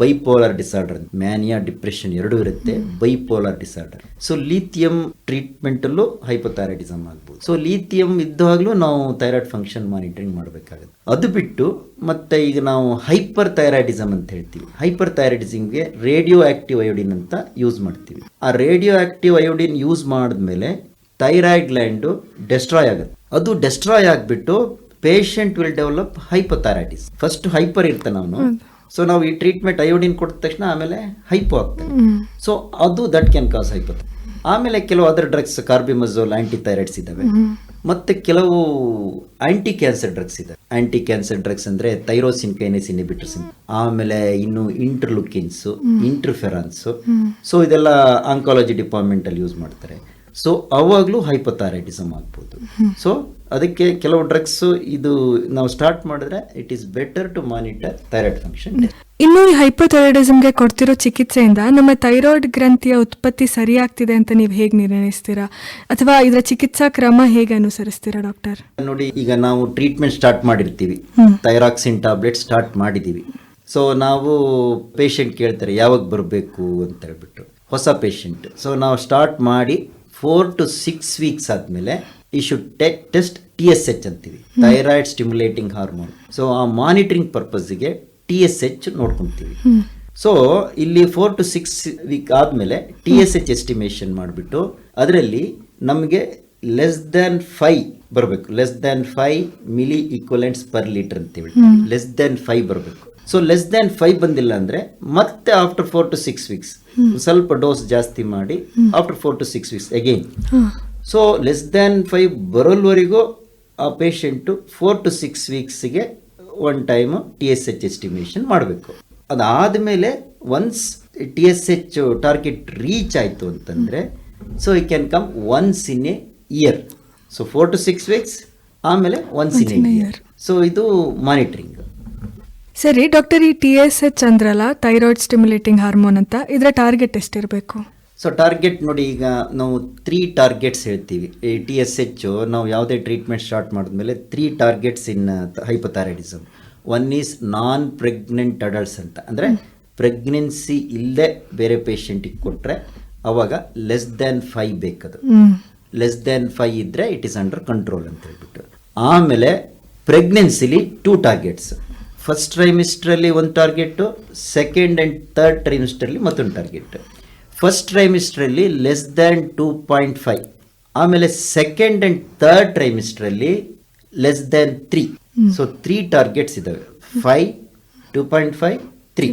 ಬೈಪೋಲಾರ್ ಡಿಸಾರ್ಡರ್ ಮ್ಯಾನಿಯಾ ಡಿಪ್ರೆಷನ್ ಎರಡೂ ಇರುತ್ತೆ. Bipolar disorder so lithium treatment ಅಲ್ಲೂ ಹೈಪೋಥೈರಾಯ್ಡಿಸಮ್ ಆಗ್ಬೋದು. ಸೊ ಲಿಥಿಯಂ ಇದ್ದಾಗಲೂ ನಾವು ಥೈರಾಯ್ಡ್ ಫಂಕ್ಷನ್ ಮಾನಿಟರಿಂಗ್ ಮಾಡಬೇಕಾಗುತ್ತೆ. ಅದು ಬಿಟ್ಟು ಮತ್ತೆ ಈಗ ನಾವು ಹೈಪರ್ ಥೈರಾಯ್ಡಿಸಮ್ ಅಂತ ಹೇಳ್ತೀವಿ. ಹೈಪರ್ ಥೈರಾಯ್ಡಿಸಮ್ಗೆ ರೇಡಿಯೋ ಆಕ್ಟಿವ್ ಅಯೋಡಿನ್ ಅಂತ ಯೂಸ್ ಮಾಡ್ತೀವಿ. ಆ ರೇಡಿಯೋ ಆಕ್ಟಿವ್ ಅಯೋಡಿನ್ ಯೂಸ್ ಮಾಡಿದ್ಮೇಲೆ ಥೈರಾಯ್ಡ್ ಗ್ಲ್ಯಾಂಡು ಡೆಸ್ಟ್ರಾಯ್ ಆಗುತ್ತೆ. ಅದು ಡೆಸ್ಟ್ರಾಯ್ ಆಗಿಬಿಟ್ಟು patient will develop hypothyroidism first hyper ಇರ್ತಾನೆ ಅವನು ಸೊ ನಾವು ಈ ಟ್ರೀಟ್ಮೆಂಟ್ ಅಯೋಡಿನ್ ಕೊಟ್ಟ ತಕ್ಷಣ ಆಮೇಲೆ ಹೈಪೋ ಆಗ್ತದೆ. ಸೊ ಅದು ದಟ್ ಕ್ಯಾನ್ ಕಾಸ್ ಹೈಪೋ ಆಮೇಲೆ ಕೆಲವು other drugs carbimazole anti thyroids ಇದ್ದಾವೆ ಮತ್ತೆ ಕೆಲವು ಆಂಟಿ ಕ್ಯಾನ್ಸರ್ ಡ್ರಗ್ಸ್ ಇದೆ ಆಂಟಿ ಕ್ಯಾನ್ಸರ್ ಡ್ರಗ್ಸ್ ಅಂದ್ರೆ ಥೈರೋಸಿನ್ ಕೈನೇಸ್ ಇನಿಬಿಟರ್ಸ್ ಆಮೇಲೆ ಇನ್ನು ಇಂಟರ್ಲುಕಿನ್ಸ್ ಇಂಟರ್ಫೆರಾನ್ಸ್ ಸೊ ಇದೆಲ್ಲ ಆಂಕಾಲಜಿ ಡಿಪಾರ್ಟ್ಮೆಂಟ್ ಅಲ್ಲಿ ಯೂಸ್ ಮಾಡ್ತಾರೆ. ಸೊ ಅವಾಗಲೂ ಹೈಪೋಥೈರಾಯ್ಡಿಸಮ್ ಆಗ್ಬೋದು. ಸೊ ಅದಕ್ಕೆ ಕೆಲವು ಡ್ರಗ್ಸ್ ಇದು ನಾವು ಸ್ಟಾರ್ಟ್ ಮಾಡಿದ್ರೆ it is better to monitor thyroid function ಇನ್ನು ಈ ಹೈಪೋಥೈರಾಯ್ಡಿಸಮ್ಗೆ ಕೊಡ್ತಿರೋ ಚಿಕಿತ್ಸೆಯಿಂದ ನಮ್ಮ ಥೈರಾಯ್ಡ್ ಗ್ರಂಥಿಯ ಉತ್ಪತ್ತಿ ಸರಿಯಾಗ್ತಿದೆ ಅಂತ ನೀವು ಹೇಗೆ ನಿರ್ಣಯಿಸ್ತೀರಾ? ಅಥವಾ ಇದರ ಚಿಕಿತ್ಸಾ ಕ್ರಮ ಹೇಗೆ ಅನುಸರಿಸ್ತೀರಾ ಡಾಕ್ಟರ್ ನೋಡಿ ಈಗ ನಾವು ಟ್ರೀಟ್ಮೆಂಟ್ ಸ್ಟಾರ್ಟ್ ಮಾಡಿರ್ತೀವಿ. ಥೈರಾಕ್ಸಿನ್ ಟ್ಯಾಬ್ಲೆಟ್ ಸ್ಟಾರ್ಟ್ ಮಾಡಿದ್ದೀವಿ ಸೊ ನಾವು ಪೇಷಂಟ್ ಕೇಳ್ತಾರೆ ಯಾವಾಗ ಬರಬೇಕು ಅಂತ ಹೇಳ್ಬಿಟ್ಟು ಹೊಸ ಪೇಷಂಟ್ ಸೊ ನಾವು ಸ್ಟಾರ್ಟ್ ಮಾಡಿ ಫೋರ್ ಟು ಸಿಕ್ಸ್ ವೀಕ್ಸ್ ಆದ್ಮೇಲೆ ಈ should take test T S H ಅಂತೀವಿ. ಥೈರಾಯ್ಡ್ ಸ್ಟಿಮ್ಯುಲೇಟಿಂಗ್ ಹಾರ್ಮೋನ್ ಸೊ ಆ ಮಾನಿಟರಿಂಗ್ ಪರ್ಪಸ್ಗೆ ಟಿ ಎಸ್ ಎಚ್ ನೋಡ್ಕೊಂತೀವಿ. ಸೊ ಇಲ್ಲಿ ಫೋರ್ ಟು ಸಿಕ್ಸ್ ವೀಕ್ ಆದ್ಮೇಲೆ ಟಿ ಎಸ್ ಎಚ್ ಎಸ್ಟಿಮೇಷನ್ ಮಾಡಿಬಿಟ್ಟು ಅದರಲ್ಲಿ ನಮಗೆ ಲೆಸ್ ದ್ಯಾನ್ ಫೈವ್ ಬರಬೇಕು. Less than five milli equivalents per litre ಅಂತ ಹೇಳ್ತೀವಿ ಲೆಸ್ ದ್ಯಾನ್ ಫೈವ್ ಬರಬೇಕು. ಸೊ ಲೆಸ್ ದ್ಯಾನ್ ಫೈವ್ ಬಂದಿಲ್ಲ ಅಂದ್ರೆ ಮತ್ತೆ after four to six weeks ಸ್ವಲ್ಪ ಡೋಸ್ ಜಾಸ್ತಿ ಮಾಡಿ after four to six weeks again so less than five ಬರೋಲ್ವರೆಗೂ ಆ patient four to six ವೀಕ್ಸ್ಗೆ one time T S H estimation ಮಾಡಬೇಕು. ಅದಾದಮೇಲೆ once T S H target reach ಆಯಿತು ಅಂತಂದರೆ so he can come once in a year so four to six weeks ಆಮೇಲೆ once in a year so ಇದು monitoring ಸರಿ doctor ಈ T S H ಅಂದ್ರಲ್ಲ thyroid stimulating hormone ಅಂತ ಇದರ target ಎಷ್ಟಿರಬೇಕು? ಸೊ ಟಾರ್ಗೆಟ್ ನೋಡಿ ಈಗ ನಾವು ತ್ರೀ ಟಾರ್ಗೆಟ್ಸ್ ಹೇಳ್ತೀವಿ. ಈ ಟಿ ಎಸ್ ಎಚ್ ನಾವು ಯಾವುದೇ ಟ್ರೀಟ್ಮೆಂಟ್ ಸ್ಟಾರ್ಟ್ ಮಾಡಿದ್ಮೇಲೆ three targets in hypothyroidism one is non pregnant adults ಅಂತ. ಅಂದರೆ ಪ್ರೆಗ್ನೆನ್ಸಿ ಇಲ್ಲದೆ ಬೇರೆ ಪೇಷಂಟಿಗೆ ಕೊಟ್ಟರೆ ಅವಾಗ ಲೆಸ್ ದ್ಯಾನ್ ಫೈ ಬೇಕದು. ಲೆಸ್ ದ್ಯಾನ್ ಫೈ ಇದ್ದರೆ ಇಟ್ ಈಸ್ ಅಂಡರ್ ಕಂಟ್ರೋಲ್ ಅಂತ ಹೇಳ್ಬಿಟ್ಟು. ಆಮೇಲೆ ಪ್ರೆಗ್ನೆನ್ಸಿಲಿ ಟೂ ಟಾರ್ಗೆಟ್ಸ್ ಫಸ್ಟ್ ಟ್ರೈಮಿಸ್ಟ್ರಲ್ಲಿ ಒಂದು ಟಾರ್ಗೆಟು ಸೆಕೆಂಡ್ ಆ್ಯಂಡ್ ಥರ್ಡ್ ಟ್ರೈಮಿಸ್ಟ್ರಲ್ಲಿ ಮತ್ತೊಂದು target first ಟ್ರೈಮಿಸ್ಟ್ರಲ್ಲಿ less than two point five ಆಮೇಲೆ second and third ಟ್ರೈಮಿಸ್ಟ್ರಲ್ಲಿ less than three so three targets ಇದ್ದಾವೆ five two point five three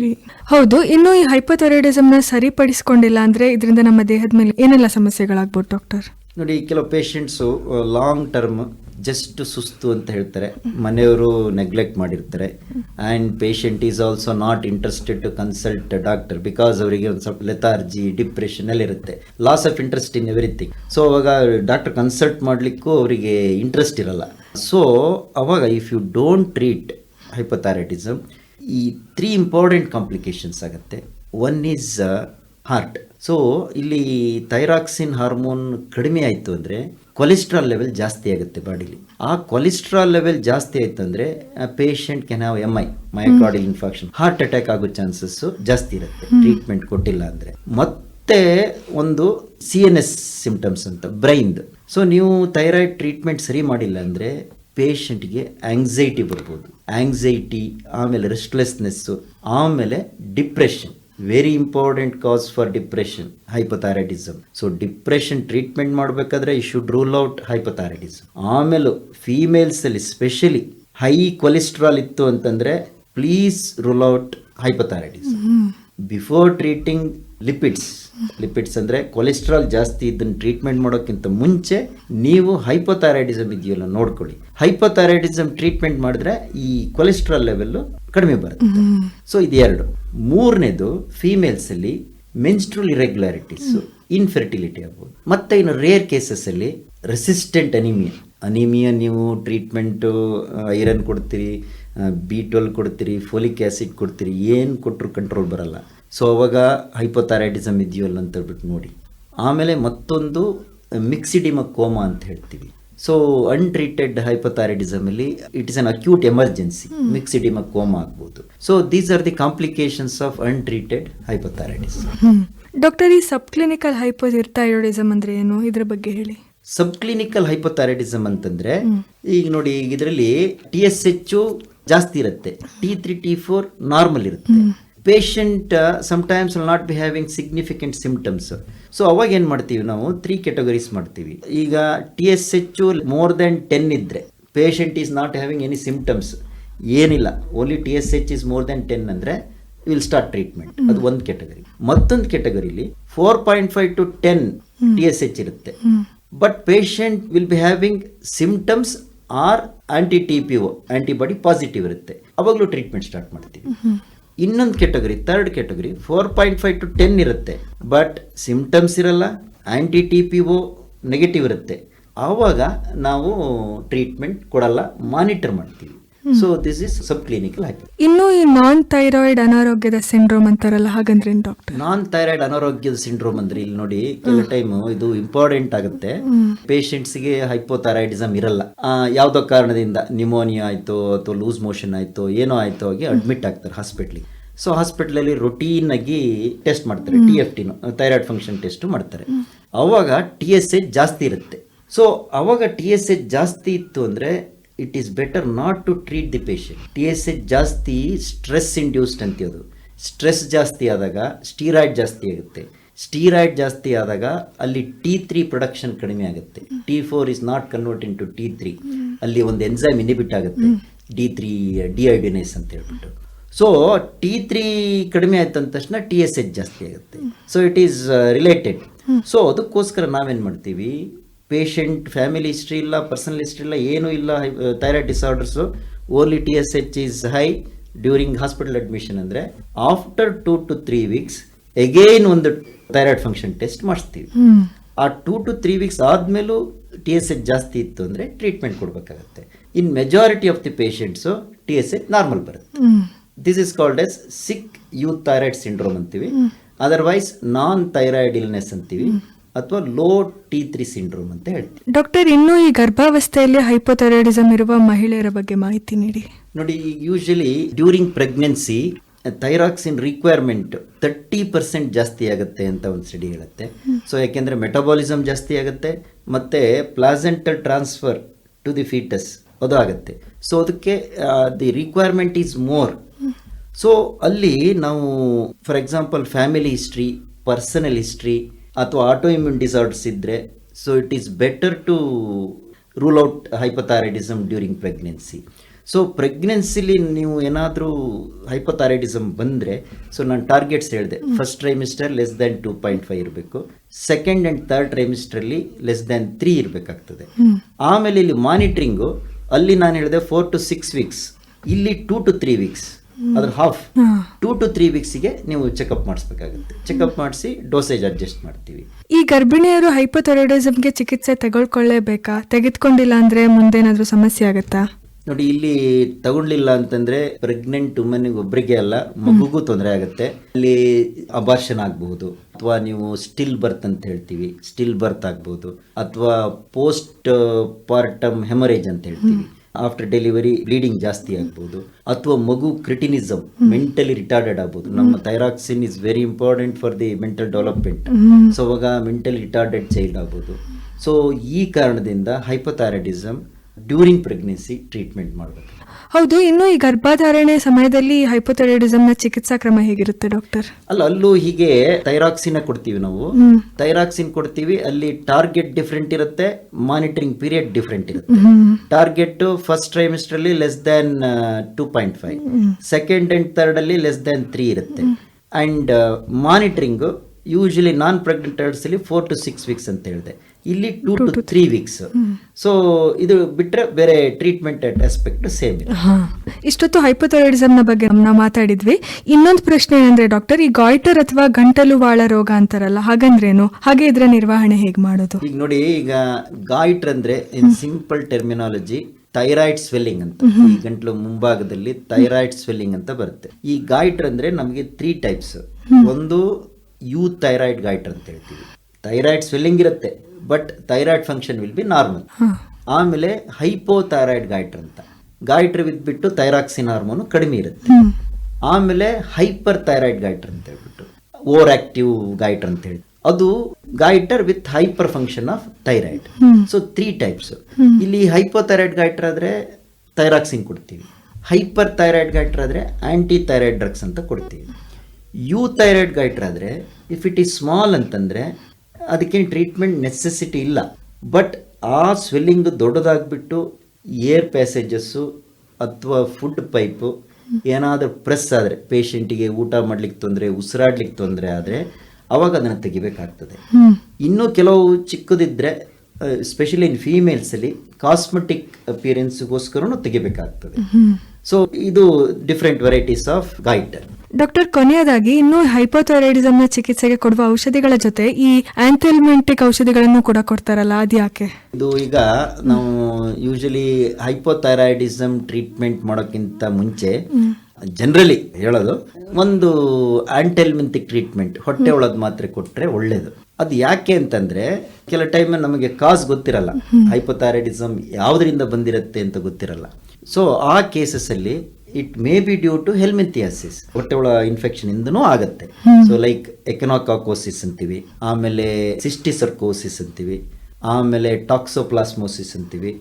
ಹೌದು ಇನ್ನು ಈ ಹೈಪೋಥೈರಾಯ್ಡಿಸಮ್ನ ಸರಿಪಡಿಸಿಕೊಂಡಿಲ್ಲ ಅಂದ್ರೆ ಇದರಿಂದ ನಮ್ಮ ದೇಹದ ಮೇಲೆ ಏನೆಲ್ಲ ಸಮಸ್ಯೆಗಳಾಗ್ಬೋದು ಡಾಕ್ಟರ್ ನೋಡಿ, ಕೆಲವು ಪೇಷಂಟ್ಸು ಲಾಂಗ್ ಟರ್ಮ್ ಜಸ್ಟ್ ಸುಸ್ತು ಅಂತ ಹೇಳ್ತಾರೆ. ಮನೆಯವರು ನೆಗ್ಲೆಕ್ಟ್ ಮಾಡಿರ್ತಾರೆ. And patient is also not interested to consult doctor because ಅವರಿಗೆ ಒಂದು ಸ್ವಲ್ಪ ಲೆಥಾರ್ಜಿ ಡಿಪ್ರೆಷನ್ ಎಲ್ಲ ಇರುತ್ತೆ. Loss of interest in everything so ಅವಾಗ ಡಾಕ್ಟರ್ ಕನ್ಸಲ್ಟ್ ಮಾಡಲಿಕ್ಕೂ ಅವರಿಗೆ ಇಂಟ್ರೆಸ್ಟ್ ಇರಲ್ಲ. ಸೊ ಅವಾಗ if you don't treat hypothyroidism ಈ ತ್ರೀ ಇಂಪಾರ್ಟೆಂಟ್ ಕಾಂಪ್ಲಿಕೇಶನ್ಸ್ ಆಗುತ್ತೆ. ಒನ್ ಈಸ್ ಹಾರ್ಟ್ ಸೊ ಇಲ್ಲಿ ಥೈರಾಕ್ಸಿನ್ ಹಾರ್ಮೋನ್ ಕಡಿಮೆ ಆಯಿತು ಅಂದರೆ ಕೊಲೆಸ್ಟ್ರಾಲ್ ಲೆವೆಲ್ ಜಾಸ್ತಿ ಆಗುತ್ತೆ ಬಾಡಿಲಿ. ಆ ಕೊಲೆಸ್ಟ್ರಾಲ್ ಲೆವೆಲ್ ಜಾಸ್ತಿ ಆಯ್ತು ಅಂದರೆ patient can have M I myocardial infarction heart attack ಆಗೋ ಚಾನ್ಸಸ್ ಜಾಸ್ತಿ ಇರುತ್ತೆ. ಟ್ರೀಟ್ಮೆಂಟ್ ಕೊಟ್ಟಿಲ್ಲ ಅಂದರೆ. ಮತ್ತೆ ಒಂದು ಸಿ ಎನ್ ಎಸ್ ಸಿಂಪ್ಟಮ್ಸ್ ಅಂತ ಬ್ರೈನ್ದು ಸೊ ನೀವು ಥೈರಾಯ್ಡ್ ಟ್ರೀಟ್ಮೆಂಟ್ ಸರಿ ಮಾಡಿಲ್ಲ ಅಂದರೆ ಪೇಷಂಟ್ಗೆ ಆಂಗ್ಸೈಟಿ ಬರ್ಬೋದು. ಆಂಗ್ಸೈಟಿ ಆಮೇಲೆ ರೆಸ್ಟ್ಲೆಸ್ನೆಸ್ಸು ಆಮೇಲೆ depression very important cause for depression hypothyroidism so depression treatment ಮಾಡಬೇಕಾದ್ರೆ you should rule out hypothyroidism ಆಮೇಲೆ ಫೀಮೇಲ್ಸಲ್ಲಿ ಸ್ಪೆಷಲಿ ಹೈ ಕೊಲೆಸ್ಟ್ರಾಲ್ ಇತ್ತು ಅಂತಂದರೆ please rule out hypothyroidism before treating lipids lipids ಅಂದರೆ ಕೊಲೆಸ್ಟ್ರಾಲ್ ಜಾಸ್ತಿ ಇದನ್ನು ಟ್ರೀಟ್ಮೆಂಟ್ ಮಾಡೋಕ್ಕಿಂತ ಮುಂಚೆ ನೀವು ಹೈಪೋಥೈರಾಯ್ಡಿಸಮ್ ಇದೆಯಲ್ಲ ನೋಡ್ಕೊಳ್ಳಿ. ಹೈಪೋಥೈರಾಯ್ಡಿಸಮ್ ಟ್ರೀಟ್ಮೆಂಟ್ ಮಾಡಿದ್ರೆ ಈ ಕೊಲೆಸ್ಟ್ರಾಲ್ ಲೆವೆಲ್ ಕಡಿಮೆ ಬರುತ್ತೆ. ಸೊ ಇದು ಎರಡು. ಮೂರನೇದು ಫೀಮೇಲ್ಸ್ ಅಲ್ಲಿ ಮೆನ್ಸ್ಟ್ರಲ್ ಇರೆಗ್ಯುಲಾರಿಟೀಸ್ ಇನ್ಫರ್ಟಿಲಿಟಿ ಆಗ್ಬೋದು. ಮತ್ತೆ ಇನ್ನು ರೇರ್ ಕೇಸಸ್ ಅಲ್ಲಿ ರೆಸಿಸ್ಟೆಂಟ್ ಅನಿಮಿಯಾ ಅನಿಮಿಯಾ ನೀವು ಟ್ರೀಟ್ಮೆಂಟು ಐರನ್ ಕೊಡ್ತೀರಿ ಬಿ ಟ್ವೆಲ್ ಕೊಡ್ತೀರಿ ಫೋಲಿಕ್ ಆ್ಯಸಿಡ್ ಕೊಡ್ತೀರಿ, ಏನು ಕೊಟ್ಟರು ಕಂಟ್ರೋಲ್ ಬರಲ್ಲ. ಸೊ ಅವಾಗ ಹೈಪೋಥೈರಾಯ್ಡಿಸಮ್ ಇದೆಯಲ್ಲ ಅಂತ ಹೇಳ್ಬಿಟ್ಟು ನೋಡಿ. ಆಮೇಲೆ ಮತ್ತೊಂದು ಮಿಕ್ಸಿಡಿಮ ಕೋಮಾ ಅಂತ ಹೇಳ್ತೀವಿ. ಸೊ ಅನ್ಟ್ರೀಟೆಡ್ ಹೈಪೋಥೈರಾಯ್ಡಿಸಮ್ ಅಲ್ಲಿ it is an acute emergency myxoedema coma ಆಗ್ಬೋದು. So these are the complications of untreated hypothyroidism doctor ಈ ಸಬ್ ಕ್ಲಿನಿಕಲ್ ಹೈಪೋಥೈರಾಯ್ಡಿಸಮ್ ಅಂದ್ರೆ ಏನು? ಇದ್ರ ಬಗ್ಗೆ ಹೇಳಿ. ಸಬ್ ಕ್ಲಿನಿಕಲ್ ಹೈಪೋಥೈರಾಯ್ಡಿಸಮ್ ಅಂತಂದ್ರೆ ಈಗ ನೋಡಿ ಇದರಲ್ಲಿ ಟಿ ಎಸ್ ಎಚ್ ಜಾಸ್ತಿ ಇರುತ್ತೆ. T three T four normal ಇರುತ್ತೆ. Patient sometimes not be having significant symptoms so ಅವಾಗ ಏನು ಮಾಡ್ತೀವಿ ನಾವು? ತ್ರೀ ಕೆಟಗರೀಸ್ ಮಾಡ್ತೀವಿ. ಈಗ T S H more than ten ಇದ್ದರೆ patient is not having any symptoms ಏನಿಲ್ಲ. Only T S H is more than ten ಅಂದರೆ ವಿಲ್ ಸ್ಟಾರ್ಟ್ ಟ್ರೀಟ್ಮೆಂಟ್ ಅದು ಒಂದು ಕೆಟಗರಿ ಮತ್ತೊಂದು ಕೆಟಗರಿಲಿ four point five to ten T S H ಇರುತ್ತೆ. But patient will be having symptoms or anti T P O antibody positive ಇರುತ್ತೆ. ಅವಾಗಲೂ treatment start ಮಾಡ್ತೀವಿ. ಇನ್ನೊಂದು category third category four point five to ten ಇರುತ್ತೆ. But symptoms ಇರಲ್ಲ anti T P O negative ಇರುತ್ತೆ. ಆವಾಗ ನಾವು ಟ್ರೀಟ್ಮೆಂಟ್ ಕೊಡಲ್ಲ ಮಾನಿಟರ್ ಮಾಡ್ತೀವಿ. So this is sub clinical ಇನ್ನು ಈ ನಾನ್ ಥೈರಾಯ್ಡ್ ಅನಾರೋಗ್ಯದ ಸಿಂಡ್ರೋಮ್ ಅಂತಾರಲ್ಲ ಹಾಗಂದ್ರೆ ಡಾಕ್ಟರ್ ನಾನ್ ಥೈರಾಯ್ಡ್ ಅನಾರೋಗ್ಯದ ಸಿಂಡ್ರೋಮ್ ಅಂದ್ರೆ ಇಲ್ಲಿ ನೋಡಿ ಕೆಲವು ಟೈಮ್ ಇದು ಇಂಪಾರ್ಟೆಂಟ್ ಆಗುತ್ತೆ. ಪೇಷಂಟ್ಸ್ಗೆ ಹೈಪೋಥೈರಾಯ್ಡಿಸಮ್ ಇರಲ್ಲ. ಯಾವ್ದೋ ಕಾರಣದಿಂದ ನಿಮೋನಿಯಾ ಆಯ್ತು ಅಥವಾ ಲೂಸ್ ಮೋಷನ್ ಆಯ್ತು ಏನೋ ಆಯ್ತು ಆಗಿ ಅಡ್ಮಿಟ್ ಆಗ್ತಾರೆ ಹಾಸ್ಪಿಟ್ಲಿಗೆ ಸೊ ಹಾಸ್ಪಿಟ್ಲಲ್ಲಿ ರೊಟೀನ್ ಆಗಿ ಟೆಸ್ಟ್ ಮಾಡ್ತಾರೆ ಟಿ ಎಫ್ ಟಿನು ಥೈರಾಯ್ಡ್ ಫಂಕ್ಷನ್ ಟೆಸ್ಟ್ ಮಾಡ್ತಾರೆ. ಅವಾಗ ಟಿ ಎಸ್ ಎಚ್ ಜಾಸ್ತಿ ಇರುತ್ತೆ. ಸೊ ಅವಾಗ ಟಿ ಎಸ್ ಎಚ್ ಜಾಸ್ತಿ ಇತ್ತು ಅಂದ್ರೆ it is better not to treat the patient T S H ಜಾಸ್ತಿ ಸ್ಟ್ರೆಸ್ ಇಂಡ್ಯೂಸ್ಡ್ ಅಂತೀವದು ಸ್ಟ್ರೆಸ್ ಜಾಸ್ತಿ ಆದಾಗ ಸ್ಟೀರಾಯ್ಡ್ ಜಾಸ್ತಿ ಆಗುತ್ತೆ. ಸ್ಟೀರಾಯ್ಡ್ ಜಾಸ್ತಿ ಆದಾಗ ಅಲ್ಲಿ ಟಿ ತ್ರೀ ಪ್ರೊಡಕ್ಷನ್ ಕಡಿಮೆ ಆಗುತ್ತೆ. T four is not convert in to T three ಅಲ್ಲಿ ಒಂದು ಎನ್ಸೈಮ್ ಇನಿಬಿಟ್ ಆಗುತ್ತೆ. ಡಿ ತ್ರೀ ಡಿಐಡಿನೈಸ್ ಅಂತ ಹೇಳ್ಬಿಟ್ಟು. ಸೊ ಟಿ ತ್ರೀ ಕಡಿಮೆ ಆಯ್ತು ಅಂದ ತಕ್ಷಣ ಟಿ ಎಸ್ ಎಚ್ ಜಾಸ್ತಿ ಆಗುತ್ತೆ. So it is related so ಅದಕ್ಕೋಸ್ಕರ ನಾವೇನು ಮಾಡ್ತೀವಿ? ಪೇಷಂಟ್ ಫ್ಯಾಮಿಲಿ ಹಿಸ್ಟ್ರಿ ಇಲ್ಲ ಪರ್ಸನಲ್ ಹಿಸ್ಟ್ರಿ ಇಲ್ಲ, ಏನೂ ಇಲ್ಲ thyroid disorders only T S H is high during hospital admission ಅಂದರೆ after two to three weeks again ಒಂದು ಥೈರಾಯ್ಡ್ ಫಂಕ್ಷನ್ ಟೆಸ್ಟ್ ಮಾಡಿಸ್ತೀವಿ. ಆ ಟೂ ಟು ತ್ರೀ ವೀಕ್ಸ್ ಆದಮೇಲೂ ಟಿ ಎಸ್ ಎಚ್ ಜಾಸ್ತಿ ಇತ್ತು ಅಂದರೆ ಟ್ರೀಟ್ಮೆಂಟ್ ಕೊಡಬೇಕಾಗತ್ತೆ. In majority of the patients T S H normal ಬರುತ್ತೆ. This is called as sick euthyroid syndrome ಅಂತೀವಿ. ಅದರ್ವೈಸ್ ನಾನ್ ಥೈರಾಯ್ಡ್ ಇಲ್ನೆಸ್ ಅಂತೀವಿ. ಅಥವಾ ಲೋ ಟಿ ತ್ರೀ ಸಿಂಡ್ರೋಮ್ ಅಂತ ಹೇಳ್ತೀವಿ. ಡಾಕ್ಟರ್ ಇನ್ನು ಈ ಗರ್ಭಾವಸ್ಥೆಯಲ್ಲಿ ಹೈಪೋಥೈರಾಯ್ಡಿಸಮ್ ಇರುವ ಮಹಿಳೆಯರ ಬಗ್ಗೆ ಮಾಹಿತಿ ನೀಡಿ. ನೋಡಿ usually during pregnancy thyroxine requirement thirty percent ಜಾಸ್ತಿ ಆಗುತ್ತೆ ಅಂತ ಒಂದು ಸ್ಟಡಿ ಹೇಳುತ್ತೆ. ಸೊ ಯಾಕೆಂದರೆ ಮೆಟಾಬಾಲಿಸಮ್ ಜಾಸ್ತಿ ಆಗುತ್ತೆ ಮತ್ತು placental transfer to the foetus ಅದು ಆಗುತ್ತೆ. ಸೊ ಅದಕ್ಕೆ the requirement is more so ಅಲ್ಲಿ ನಾವು for example family history personal history ಅಥವಾ ಆಟೋ ಇಮ್ಯೂನ್ ಡಿಸಾರ್ಡರ್ಸ್ ಇದ್ದರೆ so it is better to rule out hypothyroidism during pregnancy so ಪ್ರೆಗ್ನೆನ್ಸಿಲಿ ನೀವು ಏನಾದರೂ hypothyroidism ಬಂದರೆ ಸೊ ನಾನು ಟಾರ್ಗೆಟ್ಸ್ ಹೇಳಿದೆ. First trimester less than two point five ಇರಬೇಕು. ಸೆಕೆಂಡ್ ಆ್ಯಂಡ್ ಥರ್ಡ್ ಟ್ರೈಮಿಸ್ಟ್ರಲ್ಲಿ less than three ಇರಬೇಕಾಗ್ತದೆ. ಆಮೇಲೆ ಇಲ್ಲಿ ಮಾನಿಟ್ರಿಂಗು ಅಲ್ಲಿ ನಾನು ಹೇಳಿದೆ ಫೋರ್ ಟು ಸಿಕ್ಸ್ ವೀಕ್ಸ್ ಇಲ್ಲಿ ಟೂ ಟು ತ್ರೀ ವೀಕ್ಸ್ ಅದ್ರ ಹಾಫ್ ಟೂ ಟು ತ್ರೀ ವೀಕ್ಸಿಗೆ ನೀವು ಚೆಕಪ್ ಮಾಡಿಸ್ಬೇಕಾಗುತ್ತೆ. ಚೆಕಪ್ ಮಾಡಿಸಿ ಡೋಸೇಜ್ ಅಡ್ಜಸ್ಟ್ ಮಾಡ್ತೀವಿ. ಈ ಗರ್ಭಿಣಿಯರು ಹೈಪೋಥೈರಾಯ್ಡಿಸಮ್ಗೆ ಚಿಕಿತ್ಸೆ ತಗೊಳ್ಕೊಳ್ಳೇಬೇಕಾ? ತೆಗೆದುಕೊಂಡಿಲ್ಲ ಅಂದ್ರೆ ಮುಂದೇನಾದ್ರೂ ಸಮಸ್ಯೆ ಆಗುತ್ತಾ? ನೋಡಿ ಇಲ್ಲಿ ತಗೊಳ್ಳಿಲ್ಲ ಅಂತಂದ್ರೆ ಪ್ರೆಗ್ನೆಂಟ್ ವುಮನ್ಗೆ ಒಬ್ಬರಿಗೆ ಅಲ್ಲ ಮಗುಗೂ ತೊಂದರೆ ಆಗುತ್ತೆ. ಅಲ್ಲಿ ಅಬಾರ್ಷನ್ ಆಗಬಹುದು ಅಥವಾ ನೀವು ಸ್ಟಿಲ್ ಬರ್ತ್ ಅಂತ ಹೇಳ್ತೀವಿ ಸ್ಟಿಲ್ ಬರ್ತ್ ಆಗ್ಬಹುದು ಅಥವಾ ಪೋಸ್ಟ್ ಪಾರ್ಟಮ್ ಹೆಮರೇಜ್ ಅಂತ ಹೇಳ್ತೀವಿ. ಆಫ್ಟರ್ ಡೆಲಿವರಿ ಬ್ಲೀಡಿಂಗ್ ಜಾಸ್ತಿ ಆಗ್ಬೋದು. ಅಥವಾ ಮಗು ಕ್ರಿಟಿನಿಸಮ್ ಮೆಂಟಲಿ ರಿಟಾರ್ಡೆಡ್ ಆಗ್ಬೋದು. ನಮ್ಮ thyroxine is very important for the mental development so ಅವಾಗ ಮೆಂಟಲಿ ರಿಟಾರ್ಡೆಡ್ ಚೈಲ್ಡ್ ಆಗ್ಬೋದು. ಸೊ ಈ ಕಾರಣದಿಂದ ಹೈಪೋಥೈರಾಯ್ಡಿಸಮ್ ಡ್ಯೂರಿಂಗ್ ಪ್ರೆಗ್ನೆನ್ಸಿ ಟ್ರೀಟ್ಮೆಂಟ್ ಮಾಡಬೇಕು. ಹೌದು ಇನ್ನು ಈ ಗರ್ಭಧಾರಣೆ ಸಮಯದಲ್ಲಿ ಹೈಪೋಥೈರಾಯ್ಡಿಸಮ್ನ ಚಿಕಿತ್ಸಾ ಕ್ರಮ ಹೇಗಿರುತ್ತೆ ಡಾಕ್ಟರ್ ಅಲ್ಲ ಅಲ್ಲೂ ಹೀಗೆ ಥೈರಾಕ್ಸಿನ ಕೊಡ್ತೀವಿ ನಾವು. ಥೈರಾಕ್ಸಿನ್ ಕೊಡ್ತೀವಿ ಅಲ್ಲಿ ಟಾರ್ಗೆಟ್ ಡಿಫ್ರೆಂಟ್ ಇರುತ್ತೆ ಮಾನಿಟರಿಂಗ್ ಪೀರಿಯಡ್ ಡಿಫ್ರೆಂಟ್ ಇರುತ್ತೆ. ಟಾರ್ಗೆಟ್ ಫಸ್ಟ್ ಟ್ರೈಮಿಸ್ಟರ್ ಅಲ್ಲಿ less than two point five second and third ಅಲ್ಲಿ ಲೆಸ್ ದನ್ ತ್ರೀ ಇರುತ್ತೆ. And monitoring usually non pregnant ಅಲ್ಲಿ ಫೋರ್ ಟು ಸಿಕ್ಸ್ ವೀಕ್ಸ್ ಅಂತ ಹೇಳಿದೆ. ಇಲ್ಲಿ two to three weeks so ಇದು ಬಿಟ್ಟರೆ ಬೇರೆ ಟ್ರೀಟ್ಮೆಂಟ್ ಆಸ್ಪೆಕ್ಟ್ ಸೇಮ್ ಇಷ್ಟೊತ್ತು hypothyroidism ನ ಬಗ್ಗೆ ನಾವು ಮಾತಾಡಿದ್ವಿ. ಇನ್ನೊಂದು ಪ್ರಶ್ನೆ ಏನಂದ್ರೆ ಡಾಕ್ಟರ್ ಈ ಗಾಯ್ಟರ್ ಅಥವಾ ಗಂಟಲು ವಾಳ ರೋಗ ಅಂತಾರಲ್ಲ ಹಾಗಂದ್ರೇನು? ಹಾಗೆ ಇದರ ನಿರ್ವಹಣೆ ಹೇಗೆ ಮಾಡೋದು? ಈಗ ನೋಡಿ ಈಗ ಗಾಯ್ಟರ್ ಅಂದ್ರೆ in simple terminology thyroid swelling ಅಂತ. ಈ ಗಂಟ್ಲು ಮುಂಭಾಗದಲ್ಲಿ ಥೈರಾಯ್ಡ್ ಸ್ವೆಲ್ಲಿಂಗ್ ಅಂತ ಬರುತ್ತೆ. ಈ ಗಾಯ್ಟರ್ ಅಂದ್ರೆ ನಮಗೆ ತ್ರೀ ಟೈಪ್ಸ್ ಒಂದು ಯು ಥೈರಾಯ್ಡ್ ಗೈಟ್ ಅಂತ ಹೇಳ್ತೀವಿ. ಥೈರಾಯ್ಡ್ ಸ್ವೆಲ್ಲಿಂಗ್ ಇರುತ್ತೆ but thyroid function will be normal ಆಮೇಲೆ ಹೈಪೋ ಥೈರಾಯ್ಡ್ ಗಾಯ್ಟ್ರ್ ಅಂತ. ಗಾಯ್ಟ್ರ್ ಬಿದ್ದುಬಿಟ್ಟು ಥೈರಾಕ್ಸಿನ್ ಹಾರ್ಮೋನು ಕಡಿಮೆ ಇರುತ್ತೆ. ಆಮೇಲೆ ಹೈಪರ್ ಥೈರಾಯ್ಡ್ ಗಾಯ್ಟ್ರ್ ಅಂತ ಹೇಳ್ಬಿಟ್ಟು ಓವರ್ ಆಕ್ಟಿವ್ ಗೈಟರ್ ಅಂತ ಹೇಳಿ ಅದು goitre with hyper function of thyroid so three types ಇಲ್ಲಿ ಹೈಪೋಥೈರಾಯ್ಡ್ ಗೈಟರ್ ಆದ್ರೆ ಥೈರಾಕ್ಸಿನ್ ಕೊಡ್ತೀವಿ. ಹೈಪರ್ ಥೈರಾಯ್ಡ್ ಗೈಟರ್ ಆದ್ರೆ ಆಂಟಿ ಥೈರಾಯ್ಡ್ ಡ್ರಗ್ಸ್ ಅಂತ ಕೊಡ್ತೀವಿ. ಯು ಥೈರಾಯ್ಡ್ ಗೈಟ್ರ್ ಆದರೆ ಇಫ್ ಇಟ್ ಈಸ್ ಸ್ಮಾಲ್ ಅಂತಂದರೆ ಅದಕ್ಕೇನು ಟ್ರೀಟ್ಮೆಂಟ್ ನೆಸೆಸಿಟಿ ಇಲ್ಲ. ಬಟ್ ಆ ಸ್ವೆಲ್ಲಿಂಗ್ ದೊಡ್ಡದಾಗ್ಬಿಟ್ಟು ಏರ್ ಪ್ಯಾಸೇಜಸ್ಸು ಅಥವಾ ಫುಡ್ ಪೈಪು ಏನಾದರೂ ಪ್ರೆಸ್ ಆದರೆ ಪೇಷಂಟಿಗೆ ಊಟ ಮಾಡ್ಲಿಕ್ಕೆ ತೊಂದರೆ ಉಸಿರಾಡ್ಲಿಕ್ಕೆ ತೊಂದರೆ ಆದರೆ ಅವಾಗ ಅದನ್ನು ತೆಗಿಬೇಕಾಗ್ತದೆ. ಇನ್ನೂ ಕೆಲವು ಚಿಕ್ಕದಿದ್ದರೆ ಸ್ಪೆಷಲಿ ಇನ್ ಫೀಮೇಲ್ಸಲ್ಲಿ ಕಾಸ್ಮೆಟಿಕ್ ಅಪಿಯರೆನ್ಸ್ಗೋಸ್ಕರನೂ ತೆಗಿಬೇಕಾಗ್ತದೆ. ಸೊ ಇದು different varieties of goitre doctor ಕೊನೆಯದಾಗಿ ಇನ್ನು ನ ಚಿಕಿತ್ಸೆಗೆ ಕೊಡುವ ಔಷಧಿಗಳ ಜೊತೆ ಈ ಆಂಥೆಲ್ಮೆಂಟಿಕ್ ಔಷಧಿಗಳನ್ನು ಕೂಡ ಕೊಡ್ತಾರಲ್ಲ ಅದ್ಯಾಕೆ? ಇದು ಈಗ ನಾವು ಯೂಶಲಿ ಹೈಪೋಥೈರಾಯ್ಡಿಸಮ್ ಟ್ರೀಟ್ಮೆಂಟ್ ಮಾಡೋಕ್ಕಿಂತ ಮುಂಚೆ ಜನರಲಿ ಹೇಳೋದು ಒಂದು ಆಂಟೆಲ್ಮೆಂತಿಕ್ ಟ್ರೀಟ್ಮೆಂಟ್ ಹೊಟ್ಟೆ ಒಳದ್ ಮಾತ್ರೆ ಕೊಟ್ಟರೆ ಒಳ್ಳೇದು. ಅದು ಯಾಕೆ ಅಂತಂದ್ರೆ ಕೆಲ ಟೈಮ್ ನಮಗೆ ಕಾಸ್ ಗೊತ್ತಿರಲ್ಲ ಹೈಪೋಥೈರಾಯ್ಡಿಸಮ್ ಯಾವುದರಿಂದ ಬಂದಿರುತ್ತೆ ಅಂತ ಗೊತ್ತಿರಲ್ಲ. ಸೊ ಆ ಕೇಸಸ್ ಅಲ್ಲಿ it may be due to helminthiasis ಹೊಟ್ಟೆ ಒಳ ಇನ್ಫೆಕ್ಷನ್ ಇಂದನೂ ಆಗುತ್ತೆ. ಸೊ ಲೈಕ್ ಎಕನಾಕಾಕೋಸಿಸ್ ಅಂತೀವಿ ಆಮೇಲೆ ಸಿಸ್ಟಿಸರ್ಕೋಸಿಸ್ ಅಂತೀವಿ ಆಮೇಲೆ ಟಾಕ್ಸೋಪ್ಲಾಸ್ಮೋಸಿಸ್ ಅಂತೀವಿ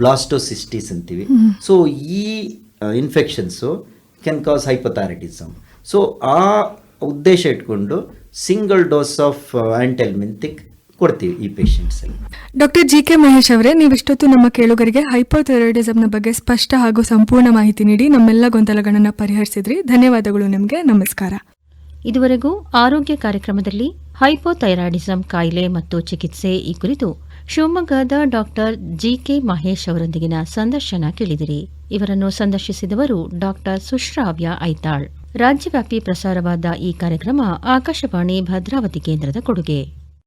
ಬ್ಲಾಸ್ಟೋಸಿಸ್ಟಿಸ್ ಅಂತೀವಿ. ಸೊ ಈ infections can cause hypothyroidism so ಆ ಉದ್ದೇಶ ಇಟ್ಕೊಂಡು ಸಿಂಗಲ್ ಡೋಸ್ ಆಫ್ ಆಂಟೆಲ್ಮೆಂತಿಕ್ ಕೊಡ್ತೀವಿ ಈ ಪೇಷಂಟ್ಸಲ್ಲಿ ಡಾಕ್ಟರ್ ಜಿ ಕೆ ಮಹೇಶ್ ಅವರೇ ನೀವಿಷ್ಟೊತ್ತು ನಮ್ಮ ಕೇಳುಗರಿಗೆ ನ ಬಗ್ಗೆ ಸ್ಪಷ್ಟ ಹಾಗೂ ಸಂಪೂರ್ಣ ಮಾಹಿತಿ ನೀಡಿ ನಮ್ಮೆಲ್ಲ ಗೊಂದಲಗಳನ್ನು ಪರಿಹರಿಸಿದ್ರಿ. ಧನ್ಯವಾದಗಳು ನಿಮಗೆ. ನಮಸ್ಕಾರ. ಇದುವರೆಗೂ ಆರೋಗ್ಯ ಕಾರ್ಯಕ್ರಮದಲ್ಲಿ ಹೈಪೋಥೈರಾಯ್ಡಿಸಂ ಕಾಯಿಲೆ ಮತ್ತು ಚಿಕಿತ್ಸೆ ಈ ಕುರಿತು ಶಿವಮೊಗ್ಗದ ಡಾಕ್ಟರ್ ಜಿಕೆ ಮಹೇಶ್ ಅವರೊಂದಿಗಿನ ಸಂದರ್ಶನ ಕೇಳಿದಿರಿ. ಇವರನ್ನು ಸಂದರ್ಶಿಸಿದವರು ಡಾಕ್ಟರ್ ಸುಶ್ರಾವ್ಯ ಐತಾಳ್. ರಾಜ್ಯವ್ಯಾಪಿ ಪ್ರಸಾರವಾದ ಈ ಕಾರ್ಯಕ್ರಮ ಆಕಾಶವಾಣಿ ಭದ್ರಾವತಿ ಕೇಂದ್ರದ ಕೊಡುಗೆ.